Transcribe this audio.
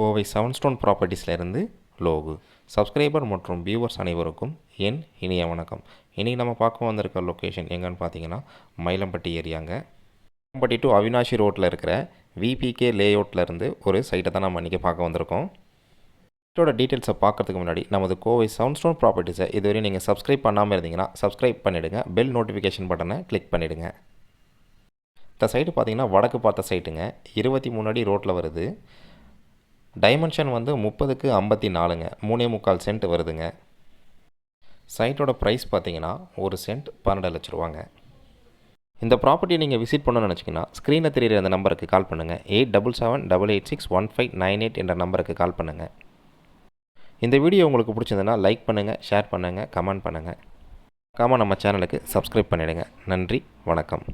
Kovai seven stone ப்ராப்பர்ட்டிஸ்லேருந்து Logu. Subscriber மற்றும் viewers அனைவருக்கும் என் இனிய வணக்கம். இன்றைக்கி நம்ம பார்க்க வந்திருக்க லொக்கேஷன் எங்கன்னு பார்த்தீங்கன்னா மயிலம்பட்டி ஏரியாங்க. மயிலம்பட்டி டு அவினாஷி ரோட்டில் இருக்கிற விபிகே லேஅவுட்லேருந்து ஒரு சைட்டை தான் நம்ம இன்றைக்கி பார்க்க வந்திருக்கோம். சைட்டோட டீட்டெயில்ஸை பார்க்கறதுக்கு முன்னாடி நமது கோவை சவுண்ட் ஸ்டோன் ப்ராப்பர்ட்டிஸை இதுவரை நீங்கள் சப்ஸ்கிரைப் பண்ணாமல் இருந்தீங்கன்னா சப்ஸ்கிரைப் பண்ணிவிடுங்க பெல் நோட்டிஃபிகேஷன் பட்டனை கிளிக் பண்ணிவிடுங்க இந்த சைடு பார்த்தீங்கன்னா வடக்கு பார்த்த சைட்டுங்க இருபத்தி மூணு அடி ரோட்டில் வருது. டைமென்ஷன் வந்து முப்பதுக்கு ஐம்பத்தி நாலுங்க மூணே முக்கால் சென்ட் வருதுங்க. சைட்டோட ப்ரைஸ் பார்த்தீங்கன்னா ஒரு சென்ட் பன்னெண்டு லட்ச ரூபாங்க. இந்த ப்ராப்பர்ட்டியை நீங்கள் விசிட் பண்ணணும்னு நினச்சிங்கன்னா ஸ்க்ரீனில் தெரியிற அந்த நம்பருக்கு கால் பண்ணுங்கள் eight double seven double eight six one five nine eight என்ற நம்பருக்கு கால் பண்ணுங்கள் இந்த வீடியோ உங்களுக்கு பிடிச்சதுன்னா லைக் பண்ணுங்கள் ஷேர் பண்ணுங்கள் கமெண்ட் பண்ணுங்கள் மறக்காமல் நம்ம சேனலுக்கு சப்ஸ்கிரைப் பண்ணிவிடுங்க நன்றி வணக்கம்.